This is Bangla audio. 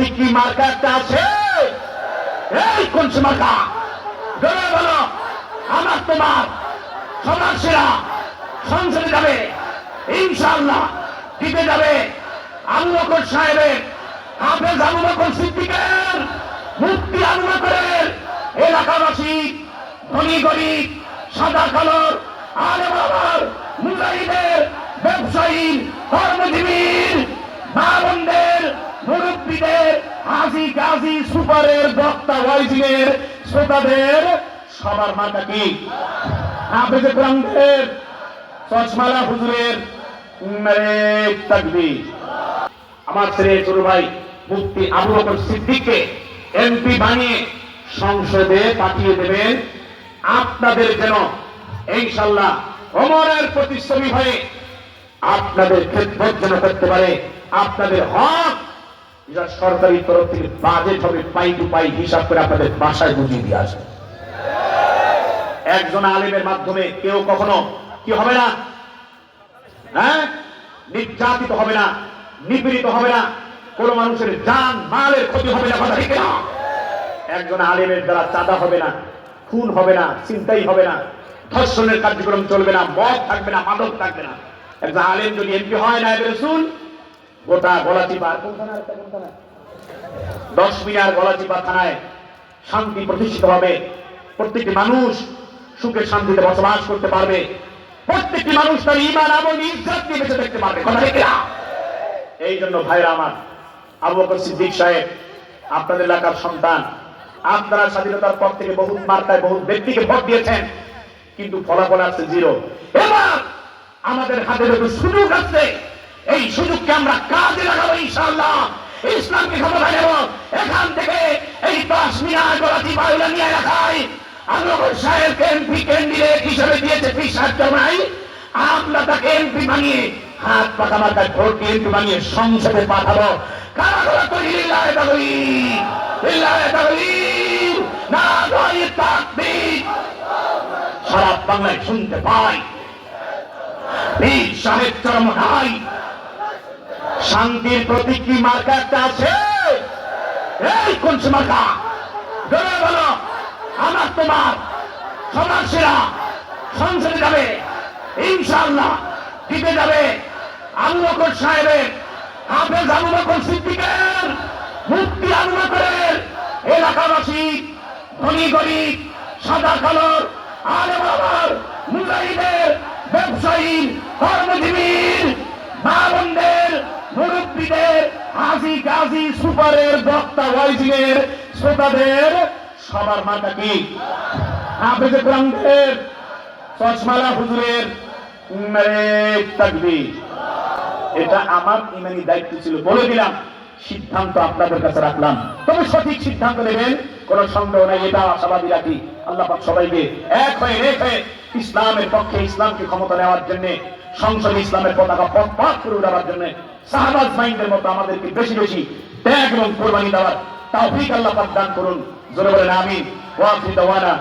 প্রতীকী মার্কা একটা আছে? এই, কোন সে মার্কা? ধরে বলো, আমার তোমার সমাজ সেরা সংসদে যাবে, ইনশাআল্লাহ দিতে যাবে। আবু বকর সাহেবের, হাফেজ আবু বকর সিদ্দিকের মুক্তি আবু বকরের এলাকাবাসী, ধনী গরিব, সাদা কালোর আলে বাবার মুজাহিদের, ব্যবসায়ী কর্মজীবীর হাজি গাজী সুপারের বক্তা ওয়াইজিনের শ্রোতাদের সবার মাথা কি? হাফেজে কোরআনদের চশমালা হুজুরের তাকবীর। আমার ছেলে ছোট ভাই মুফতি আবু বকর সিদ্দিককে এমপি বানিয়ে সংসদে পাঠিয়ে দেবেন। আপনাদের যেন ইনশাল্লাহ অমরের প্রতিচ্ছবি হয়ে আপনাদের খেদমত যেন করতে পারে, আপনাদের হক সরকারি তরফ থেকে বাজেট হবে, পাই টু পাই হিসাব করে আপনাদের বাসায় বুঝিয়ে দিয়ে আসবে। একজন আলিমের মাধ্যমে কেউ কখনো কি হবে না? হ্যাঁ? নির্যাতিত হবে না, নিপীড়িত হবে না, কোন মানুষের জান, মালের ক্ষতি হবে না একজন আলেমের দ্বারা চাঁদা হবে না, খুন হবে না চিন্তাই হবে না, ধর্ষণের কার্যক্রম চলবে না, মদ থাকবে না, মাদক থাকবে না। একজন আলেম যদি এমপি হয় না এবারে শুন গোটা গলাচিপা দশ মিনার গলাচিপা থানায় শান্তি প্রতিষ্ঠিত হবে। প্রত্যেকটি মানুষ সুখে শান্তিতে বসবাস করতে পারবে। প্রত্যেকটি মানুষ তার ইমান আমল ইজ্জত নিয়ে বেঁচে থাকতে পারবে। কথা ঠিক? এই জন্য ভাইরা আমার, আবু বকর সিদ্দিক সাহেব, আপনাদের এলাকার সন্তান, আপনারা স্বাধীনতার পর থেকে বহু মার্কায় বহু ব্যক্তিকে ভোট দিয়েছেন, কিন্তু ফলাফল আছে জিরো। এবার আমাদের হাতে যত সুযোগ আছে এই সুযোগকে আমরা কাজে লাগাবো ইনশাআল্লাহ। ইসলামকে ক্ষমতা নেব। এখান থেকে এই দশ মিনার গলাতি বায়ুলা নিয়ে রাখাই আগ্রহ সাহেবকে এমপি ক্যান্ডিডেট হিসেবে দিয়েছে বিশ্বাস নাই আমরা তাকে এমপি বানিয়ে হাত পাকা মাথায় ভোট দিয়ে এমপি বানিয়ে সংসদে পাঠাবো। কারা কারা তৈরি লিল্লাহে তাকবীর। লিল্লাহে না ধরে তাকবীর। সারা বাংলায় শুনতে পাই। বীর সাহেব চরম নাই শান্তির প্রতীক কি মার্কা একটা আছে? এই কোন মার্কা? ধরে বলো, আমার তোমার সমাজ সেরা সংসদে যাবে, ইনশাআল্লাহ দিতে যাবে। আবু সাহেবের, হাফেজ আবু সিদ্দিকের, মুক্তি আবু এলাকাবাসী, ধনী গরিব, সাদা কালোর, আলে বাবার মুজাহিদের ব্যবসায়ী কর্মজীবীর মুরব্বীদের হাজি গাজী সুপারের বক্তা ওয়াইজিনের শ্রোতাদের সবার মাথা কি? হাফেজে কোরআনদের চশমালা হুজুরের তাকবীর। এটা আমার ইমানি দায়িত্ব ছিল, বলে দিলাম। সিদ্ধান্ত আপনাদের কাছে রাখলাম। তবে সঠিক সিদ্ধান্ত নেবেন, কোন সন্দেহ নাই, এটা আশাবাদী রাখি। আল্লাহ পাক সবাইকে এক হয়ে এক হয়ে ইসলামের পক্ষে ইসলামকে ক্ষমতা নেওয়ার জন্য, সংসদ ইসলামের পতাকা পথ করে উঠাবার জন্য সাহাবাজ মাইন্ডের মতো আমাদেরকে বেশি বেশি ত্যাগ এবং কোরবানি দেওয়ার তাও আল্লাহ পাক দান করুন। জোরে বলেন আমি ওয়াফি দাওয়ানা